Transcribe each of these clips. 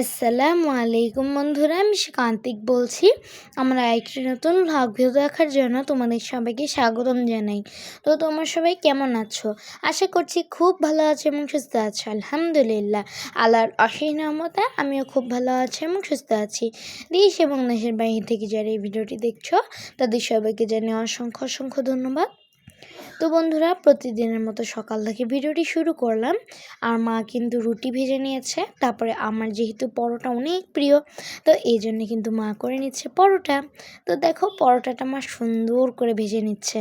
আসসালামু আলাইকুম বন্ধুরা, আমি কান্তিক বলছি। আমরা একটি নতুন ভ্লগ ভিডিও দেখার জন্য তোমাদের সবাইকে স্বাগতম জানাই। তো তোমরা সবাই কেমন আছো? আশা করছি খুব ভালো আছো এবং সুস্থ আছো, আলহামদুলিল্লাহ। আল্লাহর অশেষ রহমতে আমিও খুব ভালো আছি এবং সুস্থ আছি। দেশ এবং দেশের বাইরে থেকে যারা এই ভিডিওটি দেখছ, তাদের সবাইকে জানিয়ে অসংখ্য অসংখ্য ধন্যবাদ। তো বন্ধুরা, প্রতিদিনের মতো সকাল থেকে ভিডিওটি শুরু করলাম। আর মা কিন্তু রুটি ভেজে নিয়েছে, তারপরে আমার যেহেতু পরোটা অনেক প্রিয়, তো এই জন্য কিন্তু মা করে নিচ্ছে পরোটা। তো দেখো, পরোটাটা মা সুন্দর করে ভেজে নিচ্ছে।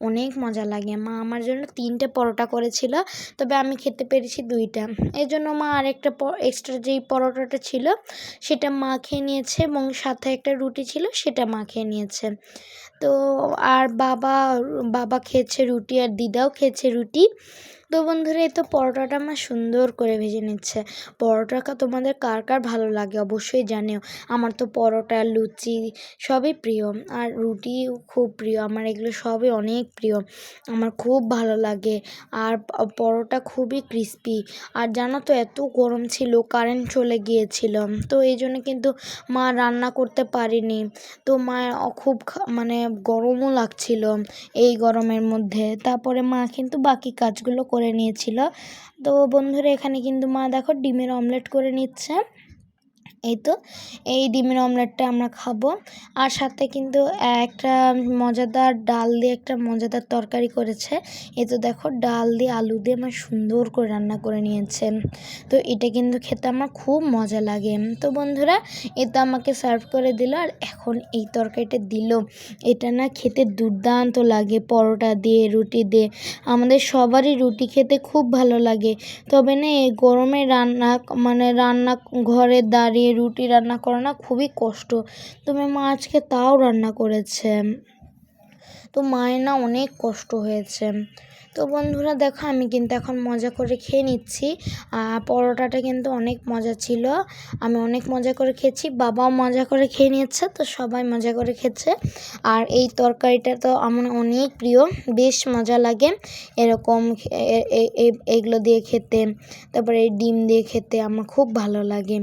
অনেক মজা লাগে। মা আমার জন্য তিনটে পরোটা করেছিল, তবে আমি খেতে পেরেছি দুইটা। এই জন্য মা আরেকটা এক্সট্রা যেই পরোটাটা ছিল, সেটা মা খেয়ে নিয়েছে এবং সাথে একটা রুটি ছিল, সেটা মা খেয়ে নিয়েছে। তো, আর বাবা বাবা খেয়েছে রুটি। আর দিদাও খেয়েছে রুটি। তো বন্ধুরা, এই তো পরোটাটা আমার সুন্দর করে ভেজে নিচ্ছে। পরোটা তোমাদের কার কার ভালো লাগে অবশ্যই জানিও। আমার তো পরোটা, লুচি সবই প্রিয়। আর রুটিও খুব প্রিয়। আমার এগুলো সবই অনেক প্রিয়। আমার খুব ভালো লাগে। আর পরোটা খুবই ক্রিস্পি। আর জানো তো, এত গরম ছিল, কারেন্ট চলে গিয়েছিল। তো এই জন্য কিন্তু মা রান্না করতে পারিনি। তো মা খুব মানে গরমও লাগছিল এই গরমের মধ্যে। তারপরে মা কিন্তু বাকি কাজগুলো করে নিয়েছিল। তো বন্ধুরা এখানে কিন্তু মা দেখো ডিমের অমলেট করে নিচ্ছে। এই তো, এই ডিমের অমলেটটা আমরা খাব। আর সাথে কিন্তু একটা মজাদার ডাল দিয়ে একটা মজাদার তরকারি করেছে। এই তো দেখো, ডাল দিয়ে আলু দিয়ে আমার সুন্দর করে রান্না করে নিয়েছে। তো এটা কিন্তু খেতে আমার খুব মজা লাগে। তো বন্ধুরা, এ তো আমাকে সার্ভ করে দিল আর এখন এই তরকারিটা দিল। এটা না খেতে দুর্দান্ত লাগে, পরোটা দিয়ে, রুটি দিয়ে। আমাদের সবারই রুটি খেতে খুব ভালো লাগে। তবে না, এই গরমে রান্না মানে রান্না ঘরে দাঁড়িয়ে রুটি রান্না করা না, খুবই কষ্ট। তো মা আজকে তাও রান্না করেছে। তো মায়ের না অনেক কষ্ট হয়েছে। তো বন্ধুরা দেখো, আমি কিন্তু এখন মজা করে খেয়ে নিচ্ছি। পরোটাটা কিন্তু অনেক মজা ছিল। আমি অনেক মজা করে খেয়েছি, বাবাও মজা করে খেয়ে নিয়েছে, তো সবাই মজা করে খেয়েছে। আর এই তরকারিটা তো আমার অনেক প্রিয়, বেশ মজা লাগে এরকম এগুলো দিয়ে খেতে। তারপরে এই ডিম দিয়ে খেতে আমার খুব ভালো লাগে।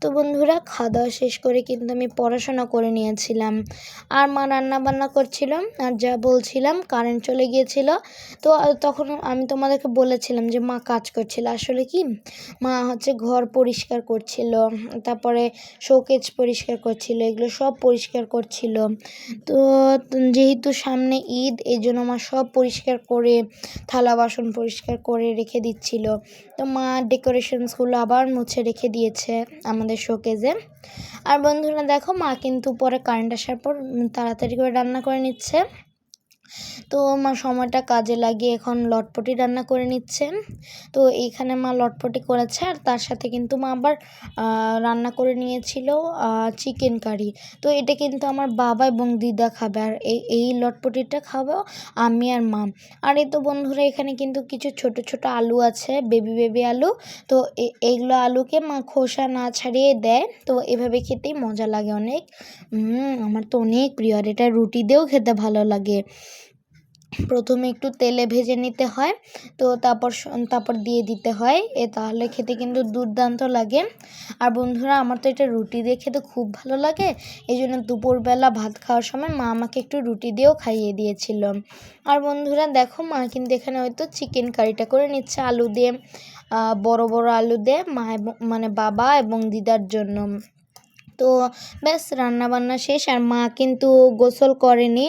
তো বন্ধুরা খাওয়া দাওয়া শেষ করে কিন্তু আমি পড়াশোনা করে নিয়েছিলাম। আর মা রান্না বান্না করছিলাম আর যা বলছিলাম কারেন্ট চলে গিয়েছিল। তো তখন আমি তোমাদেরকে বলেছিলাম যে মা কাজ করছিল। আসলে কি? মা হচ্ছে ঘর পরিষ্কার করছিল, তারপরে শোকেজ পরিষ্কার করছিল, এগুলো সব পরিষ্কার করছিল। তো যেহেতু সামনে ঈদ এই জন্য মা সব পরিষ্কার করে, থালা বাসন পরিষ্কার করে রেখে দিচ্ছিল। তো মা ডেকোরেশনসগুলো আবার মুছে রেখে দিয়েছে আমাদের শোকেজে। আর বন্ধুরা দেখো, মা কিন্তু পরে কারেন্ট আসার পর তাড়াতাড়ি করে রান্না করে নিচ্ছে। তো মা সময়টা কাজে লাগিয়ে এখন লটপটি রান্না করে নিচ্ছে তো এইখানে মা লটপটি করেছে আর তার সাথে কিন্তু মা আবার রান্না করে নিয়েছিল চিকেন কারি তো এটা কিন্তু আমার বাবা এবং দিদা খাবে আর এই এই লটপটিটা খাব আমি আর মা। আর এই তো বন্ধুরা এখানে কিন্তু কিছু ছোট ছোট আলু আছে বেবি বেবি আলু। তো এইগুলো আলুকে মা খোসা না ছাড়িয়ে দেয়। তো এভাবে খেতেই মজা লাগে অনেক। আমার তো অনেক প্রিয় আর এটা রুটি দিয়েও খেতে ভালো লাগে। প্রথমে একটু তেলে ভেজে নিতে হয়। তো তারপর তারপর দিয়ে দিতে হয়। এ তাহলে খেতে কিন্তু দুর্দান্ত লাগে। আর বন্ধুরা, আমার তো এটা রুটি দিয়ে খেতে খুব ভালো লাগে। এই জন্য দুপুরবেলা ভাত খাওয়ার সময় মা আমাকে একটু রুটি দিয়েও খাইয়ে দিয়েছিল। আর বন্ধুরা, দেখো, মা কিন্তু এখানে হয়তো চিকেন কারিটা করে নিচ্ছে আলু দিয়ে বড় বড় আলু দিয়ে মা এবং মানে বাবা এবং দিদার জন্য। তো ব্যাস, রান্নাবান্না শেষ আর মা কিন্তু গোসল করেনি।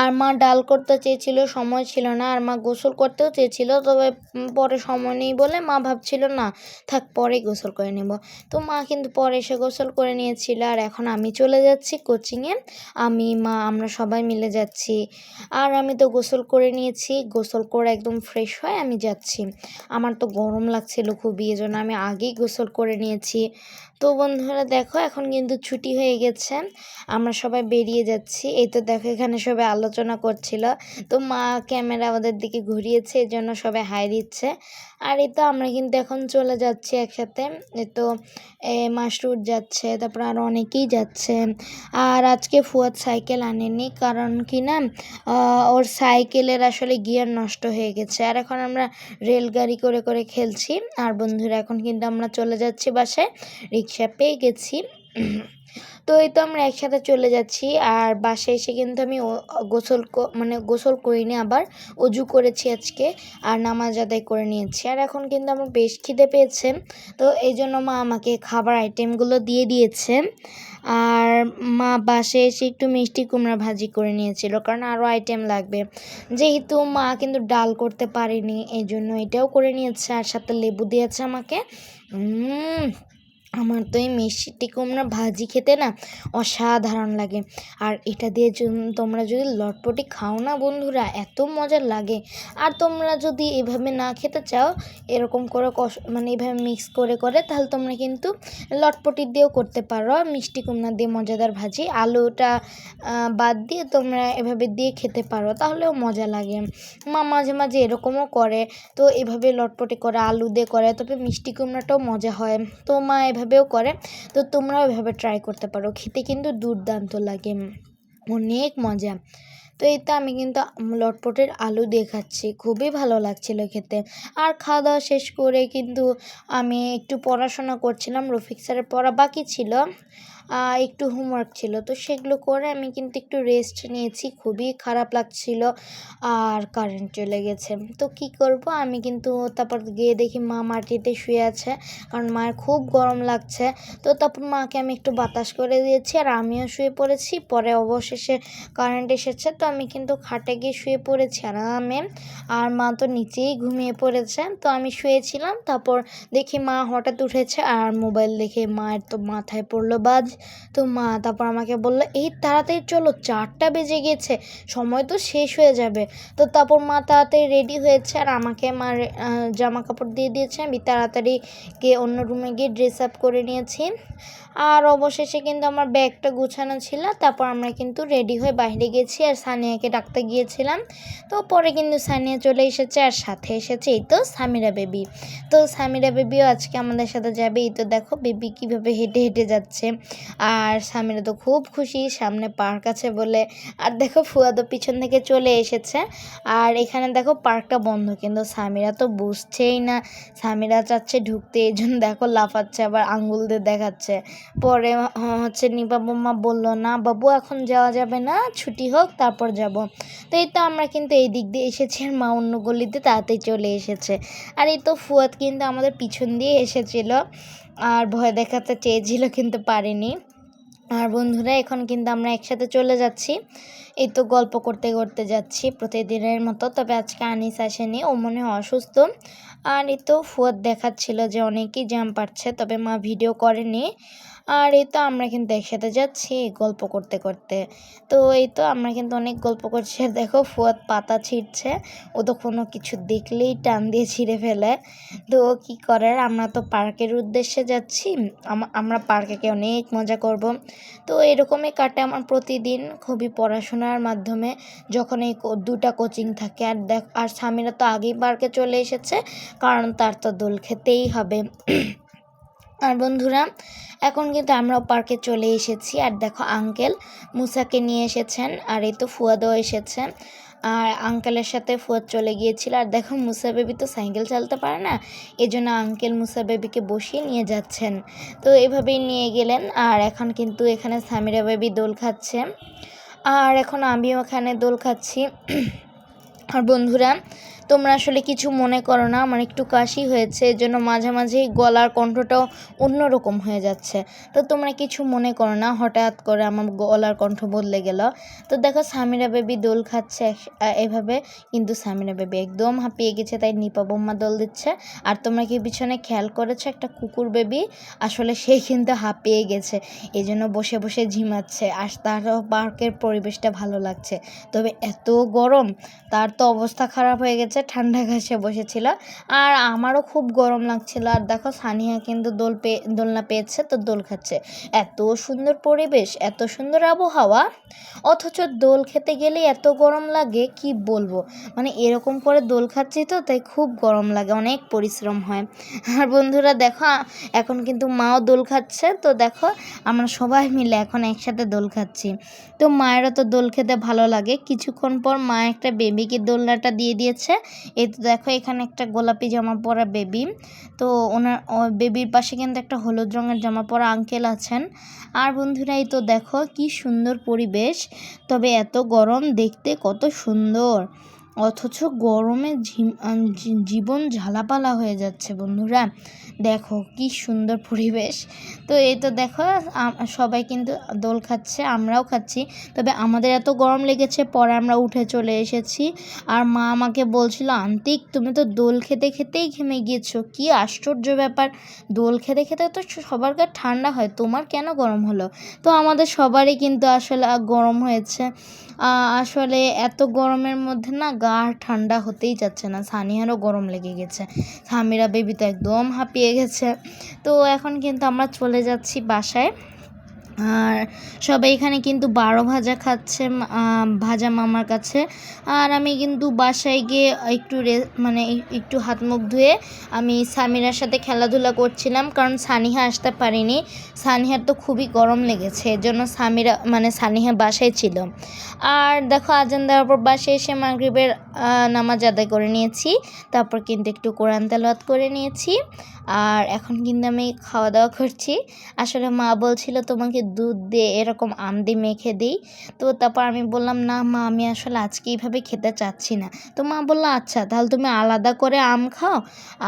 আর মা ডাল করতে চেয়েছিল, সময় ছিল না। আর মা গোসল করতেও চেয়েছিল, তবে পরে সময় নেই বলে মা ভাবছিল, না, থাক, পরে গোসল করে নেব। তো মা কিন্তু পরে এসে গোসল করে নিয়েছিল। আর এখন আমি চলে যাচ্ছি কোচিংয়ে আমি, মা, আমরা সবাই মিলে যাচ্ছি। আর আমি তো গোসল করে নিয়েছি। গোসল করে একদম ফ্রেশ হয়ে আমি যাচ্ছি। আমার তো গরম লাগছিল খুবই, এজন্য আমি আগেই গোসল করে নিয়েছি। তো বন্ধুরা দেখো, এখন কিন্তু ছুটি হয়ে গেছে। আমরা সবাই বেরিয়ে যাচ্ছি। এই তো দেখো, এখানে সবাই আলোচনা করছিল। তো মা ক্যামেরা আমাদের দিকে ঘুরিয়েছে এই জন্য সবাই হাই দিচ্ছে। আর এই তো আমরা কিন্তু এখন চলে যাচ্ছি একসাথে। এই তো, এ মাসরুর যাচ্ছে, তারপর আরও অনেকেই যাচ্ছে। আর আজকে ফুয়াদ সাইকেল আনেনি, কারণ কি না ওর সাইকেলের আসলে গিয়ার নষ্ট হয়ে গেছে। আর এখন আমরা রেলগাড়ি করে করে খেলছি। আর বন্ধুরা, এখন কিন্তু আমরা চলে যাচ্ছি বাসায়। রিক্সা পেয়ে গেছি। তো এই তো আমরা একসাথে চলে যাচ্ছি, আর বাসায় এসে কিন্তু আমি গোসল মানে গোসল করিনি আবার, অজু করেছি আজকে, আর নামাজ আদায় করে নিয়েছি। আর এখন কিন্তু আমার বেশ খিদে পেয়েছে, তো এই জন্য মা আমাকে খাবার আইটেমগুলো দিয়ে দিয়েছে। আর মা বাসায় এসে একটু মিষ্টি কুমড়া ভাজি করে নিয়েছিল, কারণ আরও আইটেম লাগবে। যেহেতু মা কিন্তু ডাল করতে পারেনি এই জন্য এটাও করে নিয়েছে, আর সাথে লেবু দিয়েছে আমাকে। আমার তো এই মিষ্টি কুমড়া ভাজি খেতে না অসাধারণ লাগে। আর এটা দিয়ে তোমরা যদি লটপটি খাও না বন্ধুরা, এত মজা লাগে। আর তোমরা যদি এভাবে না খেতে চাও, এরকম করে কষ মানে এভাবে মিক্স করে করে, তাহলে তোমরা কিন্তু লটপটি দিয়েও করতে পারো। মিষ্টি কুমড়া দিয়ে মজাদার ভাজি, আলুটা বাদ দিয়ে তোমরা এভাবে দিয়ে খেতে পারো, তাহলেও মজা লাগে। মা মাঝে মাঝে এরকমও করে। তো এভাবে লটপটি করে, আলু দিয়ে করে, তবে মিষ্টি কুমড়াটাও মজা হয়। তো মা এভাবেও করে, তো তোমরাও এভাবে ট্রাই করতে পারো। খেতে কিন্তু দুর্দান্ত লাগে, অনেক মজা। তো এই তো আমি কিন্তু লটপটের আলু দেখাচ্ছি খাচ্ছি খুবই ভালো লাগছিল খেতে। আর খাওয়া দাওয়া শেষ করে কিন্তু আমি একটু পড়াশোনা করছিলাম, রফিক স্যারের পড়া বাকি ছিল। একটু হোমওয়ার্ক ছিল। তো সেগুলো করে আমি কিন্তু একটু রেস্ট নিয়েছি। খুবই খারাপ লাগছিল আর কারেন্ট চলে গেছে। তো কি করব? আমি কিন্তু তারপর গিয়ে দেখি মা মাটিতে শুয়ে আছে। কারণ মায়ের খুব গরম লাগছে। তো তারপর মাকে আমি একটু বাতাস করে দিয়েছি আর আমিও শুয়ে পড়েছি। পরে অবশেষে কারেন্ট এসেছে। তো আমি কিন্তু খাটে গিয়ে শুয়ে পড়েছি আরামে। আর মা তো নিচেই ঘুমিয়ে পড়েছে। তো আমি শুয়েছিলাম। তারপর দেখি মা হঠাৎ উঠেছে। আর মোবাইল দেখে মায়ের তো মাথায় পড়ল বাজ। তো মা তারপর আমাকে বলল, এই তাড়াতাড়ি চলো, চারটা বেজে গেছে, সময় তো শেষ হয়ে যাবে। তো তারপর মা তাড়াতাড়ি রেডি হয়েছে আর আমাকে মার জামা কাপড় দিয়ে দিয়েছে। আমি তাড়াতাড়ি গিয়ে অন্য রুমে গিয়ে ড্রেস আপ করে নিয়েছি। আর অবশেষে কিন্তু আমার ব্যাগটা গুছানো ছিল। তারপর আমরা কিন্তু রেডি হয়ে বাইরে গেছি আর সানিয়াকে ডাকতে গিয়েছিলাম। তো পরে কিন্তু সানিয়া চলে এসেছে আর সাথে এসেছে এই তো সামিরা বেবি তো সামিরা বেবিও আজকে আমাদের সাথে যাবে। এই তো দেখো বেবি কীভাবে হেঁটে হেঁটে যাচ্ছে। আর সামিরা তো খুব খুশি, সামনে পার্ক আছে বলে। আর দেখো ফুয়াদও পিছন থেকে চলে এসেছে। আর এখানে দেখো পার্কটা বন্ধ, কিন্তু সামিরা তো বুঝছেই না। সামিরা চাচ্ছে ঢুকতে, এই জন্য দেখো লাফাচ্ছে, আবার আঙ্গুল দিয়ে দেখাচ্ছে। পরে হচ্ছে নিপা বোমা বলল, না বাবু, এখন যাওয়া যাবে না, ছুটি হোক, তারপর যাব। তো এই তো আমরা কিন্তু এই দিক দিয়ে এসেছি, আর মা অন্য গলিতে তাড়াতাড়ি চলে এসেছে। আর এই তো ফুয়াদ কিন্তু আমাদের পিছন দিয়ে এসেছিল। আর ভয় দেখাতে চেয়েছিল কিন্তু পারিনি। আর বন্ধুরা, এখন কিন্তু আমরা একসাথে চলে যাচ্ছি। এই তো গল্প করতে করতে যাচ্ছি প্রতিদিনের মতো, তবে আজকে আনিস আসেনি, ও মনে হয় অসুস্থ। আর এই তো ফুয়াদ দেখাচ্ছিল যে অনেকেই জ্যাম পাচ্ছে তবে মা ভিডিও করেনি। আর এই তো আমরা কিন্তু একসাথে যাচ্ছি গল্প করতে করতে। তো এই তো আমরা কিন্তু অনেক গল্প করছি। আর দেখো ফুয়াদ পাতা ছিঁড়ছে, ও তো কোনো কিছু দেখলেই টান দিয়ে ছিঁড়ে ফেলে। তো কী করার? আমরা তো পার্কের উদ্দেশ্যে যাচ্ছি, আম- আমরা পার্কে অনেক মজা করব। তো এরকমই কাটে আমার প্রতিদিন খুবই পড়াশোনার মাধ্যমে। যখন এই দুটা কোচিং থাকে, আর দেখ, আর স্বামীরা তো আগেই পার্কে চলে এসেছে, কারণ তার তো দোল খেতেই হবে। আর বন্ধুরা, এখন কিন্তু আমরাও পার্কে চলে এসেছি। আর দেখো, আঙ্কেল মুসাকে নিয়ে এসেছেন, আর এই তো ফুয়াদও এসেছে। আর আঙ্কেলের সাথে ফুয়াদ চলে গিয়েছিল। আর দেখো, মুসা বেবি তো সাইকেল চালাতে পারে না এই জন্য আঙ্কেল মুসা বেবিকে বসিয়ে নিয়ে যাচ্ছেন। তো এভাবেই নিয়ে গেলেন, আর এখন কিন্তু এখানে সামিরা বেবি দোল খাচ্ছে। আর এখন আমিও এখানে দোল খাচ্ছি। আর বন্ধুরা তোমরা আসলে কিছু মনে করো না, আমার একটু কাশি হয়েছে এর জন্য মাঝে মাঝেই গলার কণ্ঠটাও অন্যরকম হয়ে যাচ্ছে। তো তোমরা কিছু মনে করো না, হঠাৎ করে আমার গলার কণ্ঠ বদলে গেল। তো দেখো, সামিরা বেবি দোল খাচ্ছে, এভাবে কিন্তু সামিরা বেবি একদম হাঁপিয়ে গেছে, তাই নিপা বোম্মা দোল দিচ্ছে। আর তোমরা কি পিছনে খেয়াল করেছ, একটা কুকুর বেবি? আসলে সে কিন্তু হাঁপিয়ে গেছে এই জন্য বসে বসে ঝিমাচ্ছে, আর তারও পার্কের পরিবেশটা ভালো লাগছে। তবে এত গরম, তার তো অবস্থা খারাপ হয়ে গেছে ঠান্ডা ঘাসে বসেছিল। আর আমারও খুব গরম লাগছিল। আর দেখো, সানিয়া কিন্তু দোল পেয়ে দোলনা পেয়েছে, তো দোল খাচ্ছে। এত সুন্দর পরিবেশ, এত সুন্দর আবহাওয়া, অথচ দোল খেতে গেলে এত গরম লাগে, কি বলব? মানে এরকম করে দোল খাচ্ছি তো, তাই খুব গরম লাগে, অনেক পরিশ্রম হয়। আর বন্ধুরা, দেখো, এখন কিন্তু মাও দোল খাচ্ছে, তো দেখো, আমরা সবাই মিলে এখন একসাথে দোল খাচ্ছি। তো মায়েরও তো দোল খেতে ভালো লাগে। কিছুক্ষণ পর মা একটা বেবিকে দোলনাটা দিয়ে দিয়েছে এই তো দেখো, এখানে একটা গোলাপি জামা পরা বেবি তো ওনার বেবির পাশে কিন্তু একটা হলুদ রঙের জামা পরা আঙ্কেল আছেন। আর বন্ধুরা, এই তো দেখো, কি সুন্দর পরিবেশ। তবে এত গরম, দেখতে কত সুন্দর। অথচ গরমে জীবন ঝালাপালা হয়ে যাচ্ছে বন্ধুরা। দেখো কি সুন্দর পরিবেশ। তো এই তো দেখো সবাই কিন্তু দোল খাচ্ছে, আমরাও খাচ্ছি। তবে আমাদের এত গরম লেগেছে, পরে আমরা উঠে চলে এসেছি। আর মা আমাকে বলছিল আন্তিক তুমি তো দোল খেতে খেতেই ঘেমে গিয়েছো। কি আশ্চর্য ব্যাপার। দোল খেতে খেতে তো সবার গা ঠান্ডা হয়, তোমার কেন গরম হলো? তো আমাদের সবারই কিন্তু আসলে গরম হয়েছে। আসলে এত গরমের মধ্যে না গা ঠান্ডা হতেই যাচ্ছে না। সানিয়ারও গরম লেগে গেছে। সামিরা বেবি তো একদম হাঁপিয়ে গেছে। তো এখন কিন্তু আমরা চলে যাচ্ছি বাসায়। আর সবাই এখানে কিন্তু বারো ভাজা খাচ্ছে ভাজা মামার কাছে। আর আমি কিন্তু বাসায় গিয়ে একটু মানে একটু হাত মুখ ধুয়ে আমি সামিরার সাথে খেলাধুলা করছিলাম, কারণ সানিহা আসতে পারিনি। সানিহার তো খুবই গরম লেগেছে এর জন্য সামিরা মানে সানিহা বাসায় ছিল। আর দেখো, আজান দেওয়ার পর বাসায় এসে মাগরিবের নামাজ আদায় করে নিয়েছি। তারপর কিন্তু একটু কোরআন তেলাওয়াত করে নিয়েছি। আর এখন কিন্তু আমি খাওয়া দাওয়া করছি। আসলে মা বলছিল, তোমাকে দুধ দিয়ে এরকম আম দিয়ে মেখে দিই। তো তারপর আমি বললাম, না মা, আমি আসলে আজকে এইভাবে খেতে চাচ্ছি না। তো মা বলল আচ্ছা তাহলে তুমি আলাদা করে আম খাও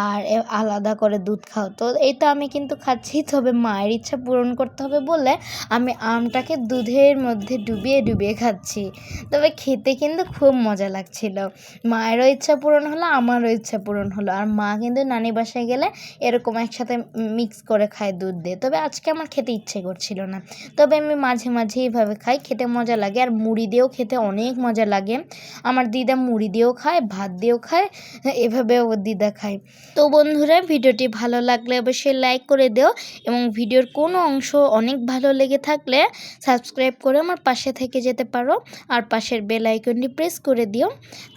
আর আলাদা করে দুধ খাও। তো এই তো আমি কিন্তু খাচ্ছি। তবে মায়ের ইচ্ছা পূরণ করতে হবে বলে আমি আমটাকে দুধের মধ্যে ডুবিয়ে ডুবিয়ে খাচ্ছি। তবে খেতে কিন্তু খুব মজা লাগছিল। মায়েরও ইচ্ছা পূরণ হলো, আমারও ইচ্ছা পূরণ হলো। আর মা কিন্তু নানি বাসায় গেলে এরকম একসাথে মিক্স করে খায় দুধ দিয়ে। তবে আজকে আমার খেতে ইচ্ছে করছিল না। তবে আমি মাঝে মাঝে এইভাবে খাই, খেতে মজা লাগে। আর মুড়ি দিয়েও খেতে অনেক মজা লাগে। আমার দিদা মুড়ি দিয়েও খায়, ভাত দিয়েও খায়, এভাবেও দিদা খায়। তো বন্ধুরা, ভিডিওটি ভালো লাগলে অবশ্যই লাইক করে দিও এবং ভিডিওর কোনো অংশ অনেক ভালো লেগে থাকলে সাবস্ক্রাইব করে আমার পাশে থেকে যেতে পারো। আর পাশের বেল আইকনটি প্রেস করে দিও।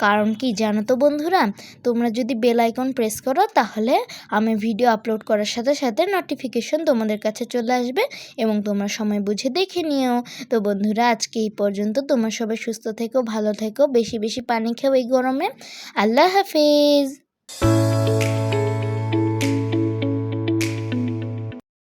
কারণ কি জানো তো বন্ধুরা? তোমরা যদি বেল আইকন প্রেস করো, তাহলে আমি ভিডিও আপলোড করার সাথে সাথে নোটিফিকেশন তোমাদের কাছে চলে আসবে এবং তোমরা সময় বুঝে দেখে নিও। তো বন্ধুরা, আজকে এই পর্যন্ত তোমার সবাই সুস্থ থেকো, ভালো থেকো, বেশি বেশি পানি খেও এই গরমে। আল্লাহ হাফিজ।